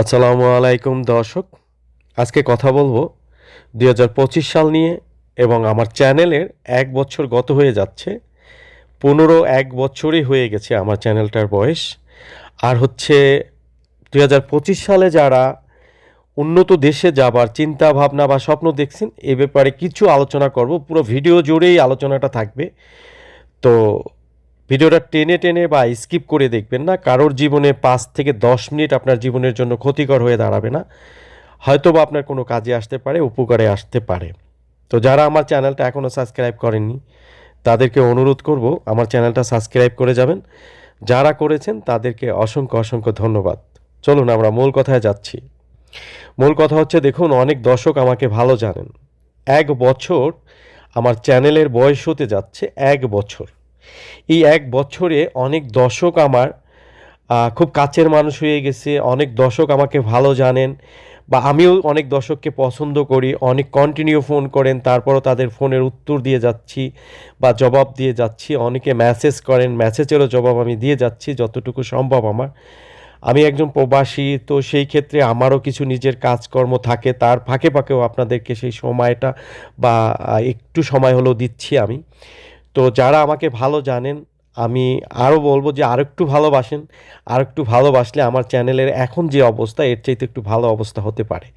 আসসালামু আলাইকুম দর্শক। আজকে কথা বলব দু হাজার পঁচিশ সাল নিয়ে এবং আমার চ্যানেলের এক বছর গত হয়ে যাচ্ছে। পনেরো এক বছরই হয়ে গেছে আমার চ্যানেলটার বয়স। আর হচ্ছে দু হাজার পঁচিশ সালে যারা উন্নত দেশে যাবার চিন্তা, ভাবনা বা স্বপ্ন দেখছেন, এ ব্যাপারে কিছু আলোচনা করব। পুরো ভিডিও জুড়েই আলোচনাটা থাকবে। তো ভিডিওটা টেনে টেনে বা স্কিপ করে দেখবেন না, কারোর জীবনে পাঁচ থেকে দশ মিনিট আপনার জীবনের জন্য ক্ষতিকর হয়ে দাঁড়াবে না। হয়তো বা আপনার কোনো কাজে আসতে পারে, উপকারে আসতে পারে। তো যারা আমার চ্যানেলটা এখনও সাবস্ক্রাইব করেননি, তাদেরকে অনুরোধ করব, আমার চ্যানেলটা সাবস্ক্রাইব করে যাবেন। যারা করেছেন, তাদেরকে অসংখ্য অসংখ্য ধন্যবাদ। চলুন আমরা মূল কথায় যাচ্ছি। মূল কথা হচ্ছে, দেখুন, অনেক দর্শক আমাকে ভালো জানেন। এক বছর আমার চ্যানেলের বয়স হতে যাচ্ছে এক বছর। এই এক বছরে অনেক দর্শক আমার খুব কাছের মানুষ হয়ে গেছে, অনেক দর্শক আমাকে ভালো জানেন বা আমিও অনেক দর্শককে পছন্দ করি, অনেক কন্টিনিউ ফোন করেন, তারপরও তাদের ফোনের উত্তর দিয়ে যাচ্ছি বা জবাব দিয়ে যাচ্ছি, অনেকে মেসেজ করেন মেসেজেরও জবাব আমি দিয়ে যাচ্ছি যতটুকু সম্ভব আমার। আমি একজন প্রবাসী, তো সেই ক্ষেত্রে আমারও কিছু নিজের কাজকর্ম থাকে, তার ফাঁকে ফাঁকেও আপনাদেরকে সেই সময়টা বা একটু সময় হলেও দিচ্ছি আমি। তো যারা আমাকে ভালো জানেন আমি আরও বলব যে আরেকটু ভালোবাসেন আরেকটু ভালোবাসলে আমার চ্যানেলের এখন যে অবস্থা, এর চাইতে একটু ভালো অবস্থা হতে পারে।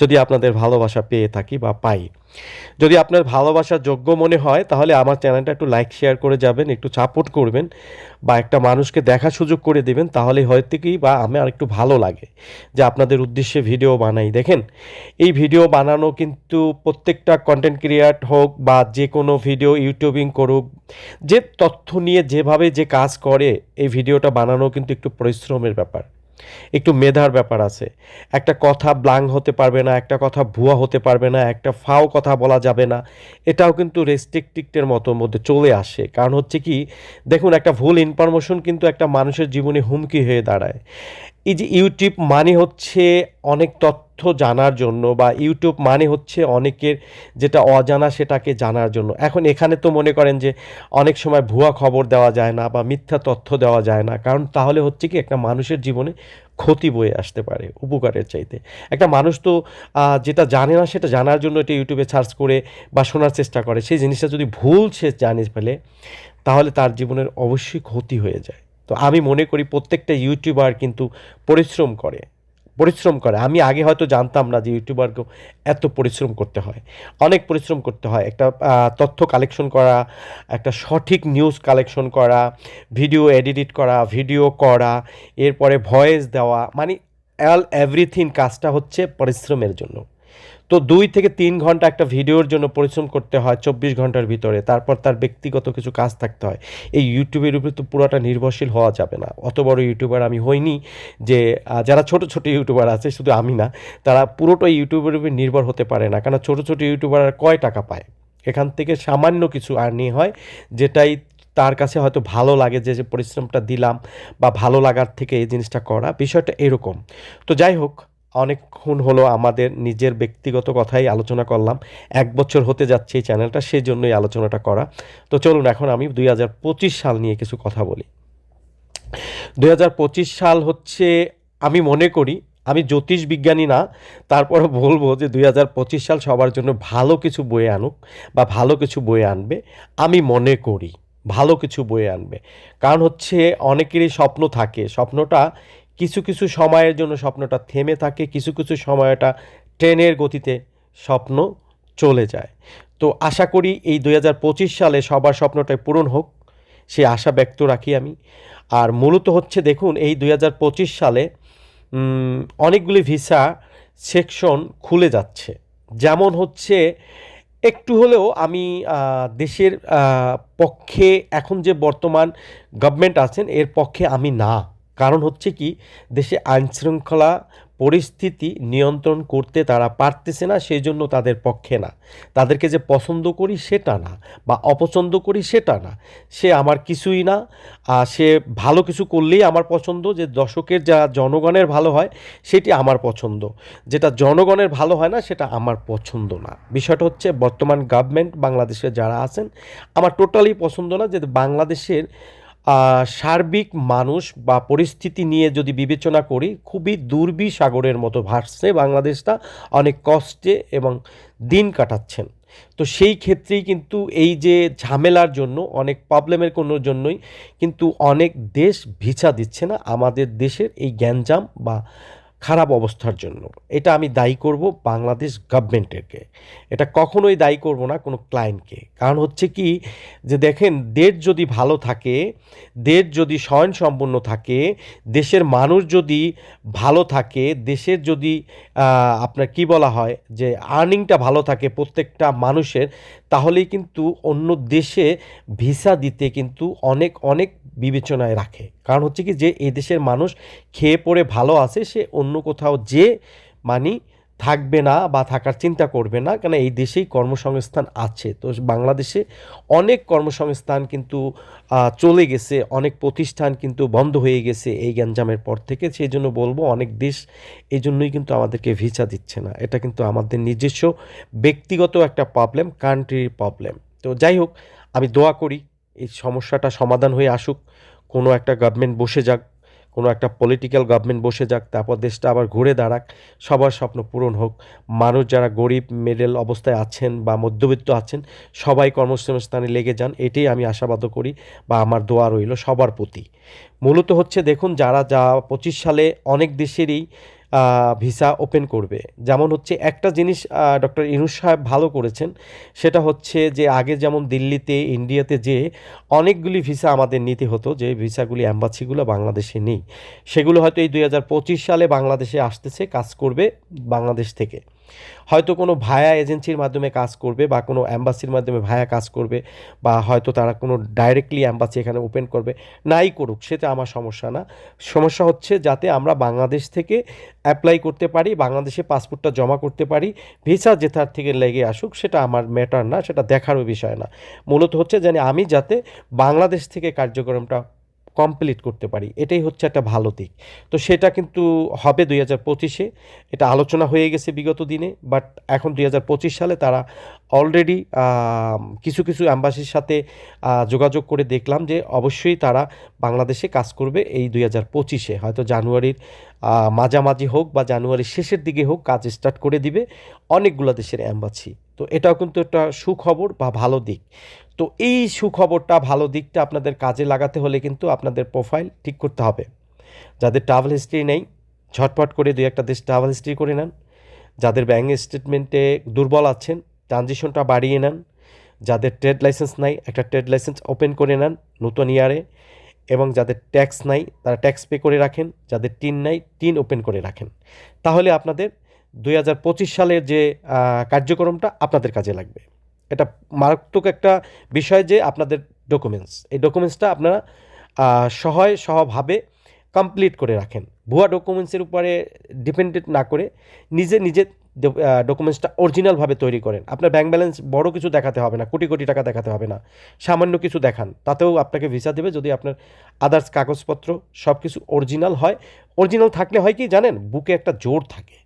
যদি আপনাদের ভালোবাসা পেয়ে থাকি বা পাই। যদি আপনার ভালোবাসার যোগ্য মনে হয়, তাহলে আমার চ্যানেলটা একটু লাইক শেয়ার করে যাবেন, একটু সাপোর্ট করবেন বা একটা মানুষকে দেখা সুযোগ করে দেবেন, তাহলে হয়তো কি বা আমার একটু ভালো লাগে যে আপনাদের উদ্দেশ্যে ভিডিও বানাই। দেখেন, এই ভিডিও বানানো কিন্তু প্রত্যেকটা কন্টেন্ট ক্রিয়েট হোক বা যে কোনো ভিডিও ইউটিউবিং করুক যে তথ্য নিয়ে যেভাবে যে কাজ করে, এই ভিডিওটা বানানো কিন্তু একটু পরিশ্রমের ব্যাপার। একটু মেধার ব্যাপার আছে। একটা কথা ব্লাং হতে পারবে না, একটা কথা ভুয়া হতে পারবে না, একটা ফাও কথা বলা যাবে না। এটাও কিন্তু রেস্ট্রিক্টিক্টের মতো মধ্যে চলে আসে। কারণ হচ্ছে কি, দেখুন, একটা ভুল ইনফরমেশন কিন্তু একটা মানুষের জীবনে হুমকি হয়ে দাঁড়ায়। এই যে ইউটিউব মানে হচ্ছে অনেক তথ্য জানার জন্য বা ইউটিউব মানে হচ্ছে অনেকের যেটা অজানা সেটাকে জানার জন্য। এখন এখানে তো মনে করেন যে অনেক সময় ভুয়া খবর দেওয়া যায় না বা মিথ্যা তথ্য দেওয়া যায় না। কারণ তাহলে হচ্ছে কি একটা মানুষের জীবনে ক্ষতি বয়ে আসতে পারে উপকারের চাইতে। একটা মানুষ তো যেটা জানে না সেটা জানার জন্য এটা ইউটিউবে সার্চ করে বা শোনার চেষ্টা করে। সেই জিনিসটা যদি ভুল সে জানে ফেলে, তাহলে তার জীবনের অবশ্যই ক্ষতি হয়ে যায়। তো আমি মনে করি প্রত্যেকটা ইউটিউবার কিন্তু পরিশ্রম করে পরিশ্রম করে। আমি আগে হয়তো জানতাম না যে ইউটিউবারকেও এত পরিশ্রম করতে হয়। অনেক পরিশ্রম করতে হয়। একটা তথ্য কালেকশন করা, একটা সঠিক নিউজ কালেকশন করা ভিডিও এডিট করা ভিডিও করা, এরপরে ভয়েস দেওয়া মানে অল এভরিথিং কাজটা হচ্ছে পরিশ্রমের জন্য। তো দুই থেকে তিন ঘণ্টা একটা ভিডিওর জন্য পরিশ্রম করতে হয় চব্বিশ ঘণ্টার ভিতরে। তারপর তার ব্যক্তিগত কিছু কাজ থাকতে হয়। এই ইউটিউবের উপরে তো পুরোটা নির্ভরশীল হওয়া যাবে না। অত বড় ইউটিউবার আমি হইনি যে যারা ছোট ছোট ইউটিউবার আছে, শুধু আমি না, তারা পুরোটাই ইউটিউবের উপর নির্ভর হতে পারে না। কারণ ছোট ছোট ইউটিউবার কয় টাকা পায়? এখান থেকে সামান্য কিছু আর্নি হয়, যেটাই তার কাছে হয়তো ভালো লাগে যে যে পরিশ্রমটা দিলাম বা ভালো লাগার থেকে এই জিনিসটা করা। বিষয়টা এরকম। তো যাই হোক অনেকক্ষণ হলো আমাদের নিজের ব্যক্তিগত কথাই আলোচনা করলাম। এক বছর হতে যাচ্ছে এই চ্যানেলটা সেই জন্যই আলোচনাটা করা। তো চলুন, এখন আমি দুই হাজার পঁচিশ সাল নিয়ে কিছু কথা বলি। দুই হাজার পঁচিশ সাল হচ্ছে, আমি মনে করি, আমি জ্যোতিষ বিজ্ঞানী না, তারপরও বলব যে দুই হাজার পঁচিশ সাল সবার জন্য ভালো কিছু বয়ে আনুক বা ভালো কিছু বয়ে আনবে, আমি মনে করি ভালো কিছু বয়ে আনবে। কারণ হচ্ছে, অনেকেরই স্বপ্ন থাকে, স্বপ্নটা কিছু কিছু সময়ের জন্য স্বপ্নটা থেমে থাকে, কিছু কিছু সময়টা ট্রেনের গতিতে স্বপ্ন চলে যায়। তো আশা করি এই দু হাজার পঁচিশ সালে সবার স্বপ্নটাই পূরণ হোক, সে আশা ব্যক্ত রাখি আমি। আর মূলত হচ্ছে দেখুন, এই দু হাজার পঁচিশ সালে অনেকগুলি ভিসা সেকশন খুলে যাচ্ছে। যেমন হচ্ছে, একটু হলেও আমি দেশের পক্ষে এখন যে বর্তমান গভর্নমেন্ট আছেন, এর পক্ষে আমি না। কারণ হচ্ছে কি, দেশে আইনশৃঙ্খলা পরিস্থিতি নিয়ন্ত্রণ করতে তারা পারতেছে না সেই জন্য তাদের পক্ষে না। তাদেরকে যে পছন্দ করি সেটা না বা অপছন্দ করি সেটা না। সে আমার কিছুই না, আর সে ভালো কিছু করলেই আমার পছন্দ, যে দর্শকের যা জনগণের ভালো হয় সেটি আমার পছন্দ। যেটা জনগণের ভালো হয় না, সেটা আমার পছন্দ না। বিষয়টা হচ্ছে বর্তমান গভর্নমেন্ট বাংলাদেশে যারা আছেন, আমার টোটালি পছন্দ না যে বাংলাদেশের সার্বিক মানুষ বা পরিস্থিতি নিয়ে যদি বিবেচনা করি, খুবই দুর্বি সাগরের মতো ভাসছে বাংলাদেশটা, অনেক কষ্টে এবং দিন কাটাচ্ছেন। তো সেই ক্ষেত্রেই কিন্তু এই যে ঝামেলার জন্য, অনেক প্রবলেমের কোনো জন্যই কিন্তু অনেক দেশ ভিসা দিচ্ছে না। আমাদের দেশের এই গ্যাঞ্জাম বা খারাপ অবস্থার জন্য। এটা আমি দায়ী করব বাংলাদেশ গভর্নমেন্টেরকে। এটা কখনোই দায়ী করব না কোনো ক্লায়েন্টকে। কারণ হচ্ছে কি যে দেখেন, দেশ যদি ভালো থাকে, দেশ যদি স্বয়ংসম্পন্ন থাকে, দেশের মানুষ যদি ভালো থাকে, দেশের যদি আপনার কি বলা হয় যে আর্নিংটা ভালো থাকে প্রত্যেকটা মানুষের, তাহলেই কিন্তু অন্য দেশে ভিসা দিতে কিন্তু অনেক অনেক বিবেচনায় রাখে। কারণ হচ্ছে কি যে, এই দেশের মানুষ খেয়ে পড়ে ভালো আছে, সে অন্য কোথাও যে মানি থাকবে না বা থাকার চিন্তা করবে না, কেন এই দেশেই কর্মসংস্থান আছে। তো বাংলাদেশে অনেক কর্মসংস্থান কিন্তু চলে গেছে, অনেক প্রতিষ্ঠান কিন্তু বন্ধ হয়ে গেছে এই গ্যাঞ্জামের পর থেকে। সেই জন্য বলব, অনেক দেশ এই জন্যই কিন্তু আমাদেরকে ভিসা দিচ্ছে না। এটা কিন্তু আমাদের নিজস্ব ব্যক্তিগত একটা প্রবলেম কান্ট্রির প্রবলেম তো যাই হোক, আমি দোয়া করি এই সমস্যাটা সমাধান হয়ে আসুক, কোনো একটা গভর্নমেন্ট বসে যাক, কোনো একটা পলিটিক্যাল গভর্নমেন্ট বসে যাক, তারপর দেশটা আবার ঘুরে দাঁড়াক, সবার স্বপ্ন পূরণ হোক। মানুষ যারা গরিব মিডল অবস্থায় আছেন বা মধ্যবিত্ত আছেন, সবাই কর্মসংস্থানে লেগে যান, এটাই আমি আশাবাদ করি বা আমার দোয়া রইল সবার প্রতি। মূলত হচ্ছে দেখুন, যারা যা পঁচিশ সালে অনেক দেশেরই ভিসা ওপেন করবে। যেমন হচ্ছে একটা জিনিস ডক্টর ইনুস সাহেব ভালো করেছেন, সেটা হচ্ছে যে আগে যেমন দিল্লিতে, ইন্ডিয়াতে যে অনেকগুলি ভিসা আমাদের নিতে হতো, যে ভিসাগুলি অ্যাম্বাসিগুলো বাংলাদেশে নেই, সেগুলো হয়তো এই দুই হাজার পঁচিশ সালে বাংলাদেশে আসতেছে, কাজ করবে বাংলাদেশ থেকে। হয়তো কোনো ভায়া এজেন্সির মাধ্যমে কাজ করবে বা কোনো অ্যাম্বাসির মাধ্যমে ভায়া কাজ করবে বা হয়তো তারা কোনো ডাইরেক্টলি অ্যাম্বাসি এখানে ওপেন করবে, নাই করুক সেটা আমার সমস্যা না। সমস্যা হচ্ছে যাতে আমরা বাংলাদেশ থেকে অ্যাপ্লাই করতে পারি, বাংলাদেশে পাসপোর্টটা জমা করতে পারি ভিসা যেটার থেকে লেগে আসুক, সেটা আমার ম্যাটার না, সেটা দেখারও বিষয় না। মূলত হচ্ছে যেন আমি যাতে বাংলাদেশ থেকে কার্যক্রমটা কমপ্লিট করতে পারি। এটাই হচ্ছে একটা ভালো দিক। তো সেটা কিন্তু হবে দুই হাজার পঁচিশে। এটা আলোচনা হয়ে গেছে বিগত দিনে বাট এখন দুই হাজার পঁচিশ সালে তারা অলরেডি কিছু কিছু অ্যাম্বাসির সাথে যোগাযোগ করে দেখলাম যে অবশ্যই তারা বাংলাদেশে কাজ করবে এই দুই হাজার পঁচিশে। হয়তো জানুয়ারির মাঝামাঝি হোক বা জানুয়ারির শেষের দিকে হোক কাজ স্টার্ট করে দিবে অনেকগুলো দেশের অ্যাম্বাসি তো এটাও কিন্তু একটা সুখবর বা ভালো দিক। তো এই সুখবরটা, ভালো দিকটা আপনাদের কাজে লাগাতে হলে কিন্তু আপনাদের প্রোফাইল ঠিক করতে হবে। যাদের ট্রাভেল হিস্ট্রি নেই, ঝটপট করে দুই একটা দেশ ট্রাভেল হিস্ট্রি করে নেন। যাদের ব্যাঙ্ক স্টেটমেন্টে দুর্বল আছেন ট্রানজিশনটা বাড়িয়ে নেন। যাদের ট্রেড লাইসেন্স নাই, একটা ট্রেড লাইসেন্স ওপেন করে নেন নতুন ইয়ারে এবং যাদের ট্যাক্স নাই, তারা ট্যাক্স পে করে রাখেন। যাদের টিন নাই টিন ওপেন করে রাখেন। তাহলে আপনাদের দুই হাজার পঁচিশ সালের যে কার্যক্রমটা আপনাদের কাজে লাগবে। এটা মারাত্মক একটা বিষয় যে আপনাদের ডকুমেন্টস এই ডকুমেন্টসটা আপনারা সহায় সহভাবে কমপ্লিট করে রাখেন। ভুয়া ডকুমেন্টসের উপরে ডিপেন্ডেন্ট না করে নিজে নিজে ডকুমেন্টসটা অরিজিনালভাবে তৈরি করেন। আপনার ব্যাংক ব্যালেন্স বড় কিছু দেখাতে হবে না, কোটি কোটি টাকা দেখাতে হবে না। সামান্য কিছু দেখান, তাতেও আপনাকে ভিসা দেবে যদি আপনার আদার্স কাগজপত্র সব কিছু অরিজিনাল হয়। অরিজিনাল থাকলে হয় কি জানেন? বুকে একটা জোর থাকে।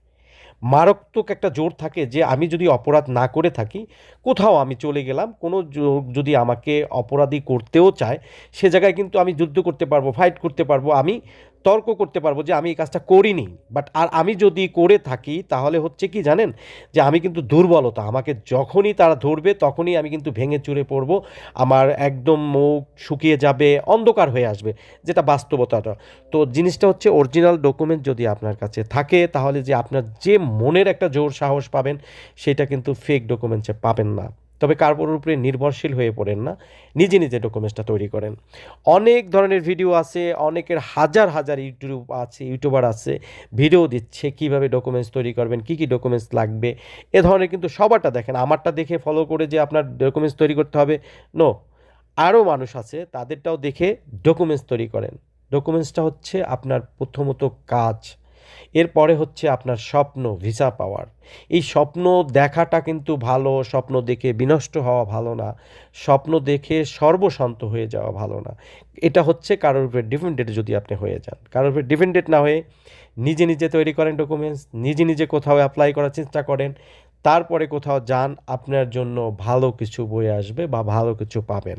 মারাত্মক একটা জোর থাকে যে আমি যদি অপরাধ না করে থাকি, কোথাও আমি চলে গেলাম, কোনো যদি আমাকে অপরাধী করতেও চায়, সে জায়গায় কিন্তু আমি যুদ্ধ করতে পারব ফাইট করতে পারব, আমি তর্ক করতে পারব যে আমি এই কাজটা করিনি। বাট আর আমি যদি করে থাকি, তাহলে হচ্ছে কি জানেন? যে আমি কিন্তু দুর্বলতা, আমাকে যখনই তারা ধরবে, তখনই আমি কিন্তু ভেঙে চুরে পড়ব। আমার একদম মুখ শুকিয়ে যাবে, অন্ধকার হয়ে আসবে, যেটা বাস্তবতাটা। তো জিনিসটা হচ্ছে অরিজিনাল ডকুমেন্ট যদি আপনার কাছে থাকে, তাহলে যে আপনার যে মনের একটা জোর সাহস পাবেন, সেটা কিন্তু ফেক ডকুমেন্টসে পাবেন না। তবে কারোর উপরে নির্ভরশীল হয়ে পড়েন না, নিজে নিজে ডকুমেন্টসটা তৈরি করেন। অনেক ধরনের ভিডিও আছে, অনেকের হাজার হাজার ইউটিউব আছে ইউটিউবার আছে ভিডিও দিচ্ছে কীভাবে ডকুমেন্টস তৈরি করবেন, কি কি ডকুমেন্টস লাগবে, এ ধরনের কিন্তু সবারটা দেখেন। আমারটা দেখে ফলো করে যে আপনার ডকুমেন্টস তৈরি করতে হবে। নো আরও মানুষ আছে, তাদেরটাও দেখে ডকুমেন্টস তৈরি করেন। ডকুমেন্টসটা হচ্ছে আপনার প্রথমত কাজ। এরপরে হচ্ছে আপনার স্বপ্ন ভিসা পাওয়ার এই স্বপ্ন দেখাটা কিন্তু ভালো, স্বপ্ন দেখে বিনষ্ট হওয়া ভালো না। স্বপ্ন দেখে সর্বশান্ত হয়ে যাওয়া ভালো না। এটা হচ্ছে কারোর উপরে ডিপেন্ডেন্ট যদি আপনি হয়ে যান। কারোর উপরে ডিপেন্ডেন্ট না হয়ে নিজে নিজে তৈরি করেন ডকুমেন্টস নিজে নিজে কোথাও অ্যাপ্লাই করার চেষ্টা করেন, তারপরে কোথাও যান, আপনার জন্য ভালো কিছু বয়ে আসবে বা ভালো কিছু পাবেন।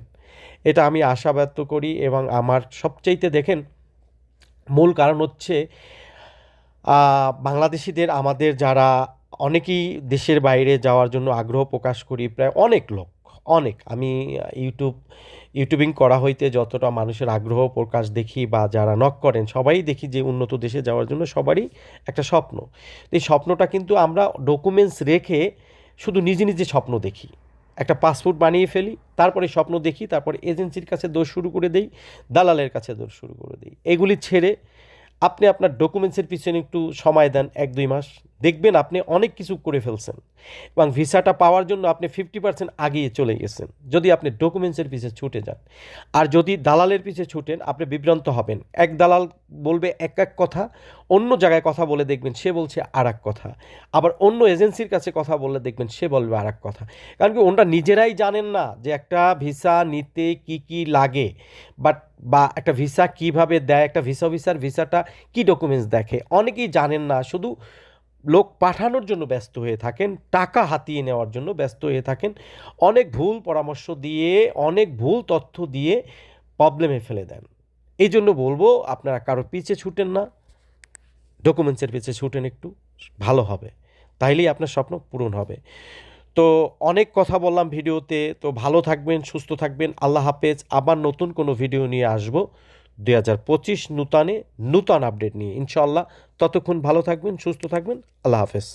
এটা আমি আশা ব্যক্ত করি এবং আমার সবচাইতে দেখেন মূল কারণ হচ্ছে বাংলাদেশিদের আমাদের যারা অনেকেই দেশের বাইরে যাওয়ার জন্য আগ্রহ প্রকাশ করি, প্রায় অনেক লোক, অনেক। আমি ইউটিউব ইউটিউবিং করা হইতে যতটা মানুষের আগ্রহ প্রকাশ দেখি বা যারা নক করেন, সবাই দেখি যে উন্নত দেশে যাওয়ার জন্য সবারই একটা স্বপ্ন। এই স্বপ্নটা কিন্তু আমরা ডকুমেন্টস রেখে শুধু নিজে নিজে স্বপ্ন দেখি। একটা পাসপোর্ট বানিয়ে ফেলি, তারপরে স্বপ্ন দেখি, তারপরে এজেন্সির কাছে দোষ শুরু করে দেই, দালালের কাছে দোষ শুরু করে দিই। এগুলি ছেড়ে আপনি আপনার ডকুমেন্টসের পিছনে একটু সময় দেন, এক, দুই মাস। দেখবেন আপনি অনেক কিছু করে ফেলছেন এবং ভিসাটা পাওয়ার জন্য আপনি ফিফটি পার্সেন্ট আগিয়ে চলে গেছেন, যদি আপনি ডকুমেন্টসের পিছে ছুটে যান। আর যদি দালালের পিছে ছুটেন, আপনি বিভ্রান্ত হবেন। এক দালাল বলবে এক এক কথা, অন্য জায়গায় কথা বলে দেখবেন সে বলছে আর এক কথা। আবার অন্য এজেন্সির কাছে কথা বললে দেখবেন সে বলবে আর এক কথা। কারণ কি ওনারা নিজেরাই জানেন না যে একটা ভিসা নিতে কি কি লাগে। বাট বা একটা ভিসা কীভাবে দেয়, একটা ভিসা অফিসার ভিসাটা কি ডকুমেন্টস দেখে? অনেকেই জানেন না, শুধু লোক পাঠানোর জন্য ব্যস্ত হয়ে থাকেন, টাকা হাতিয়ে নেওয়ার জন্য ব্যস্ত হয়ে থাকেন, অনেক ভুল পরামর্শ দিয়ে, অনেক ভুল তথ্য দিয়ে প্রবলেমে ফেলে দেন। এই জন্য বলব, আপনারা কারও পিছে ছুটেন না ডকুমেন্টসের পিছে ছুটেন একটু, ভালো হবে। তাইলেই আপনার স্বপ্ন পূরণ হবে। তো অনেক কথা বললাম ভিডিওতে, তো ভালো থাকবেন, সুস্থ থাকবেন। আল্লাহ হাফেজ। আবার নতুন কোনো ভিডিও নিয়ে আসব। দুই হাজার পঁচিশ নূতনে নূতন আপডেট নিয়ে। ইনশাল্লাহ ততক্ষণ ভালো থাকবেন, সুস্থ থাকবেন। আল্লাহ হাফেজ।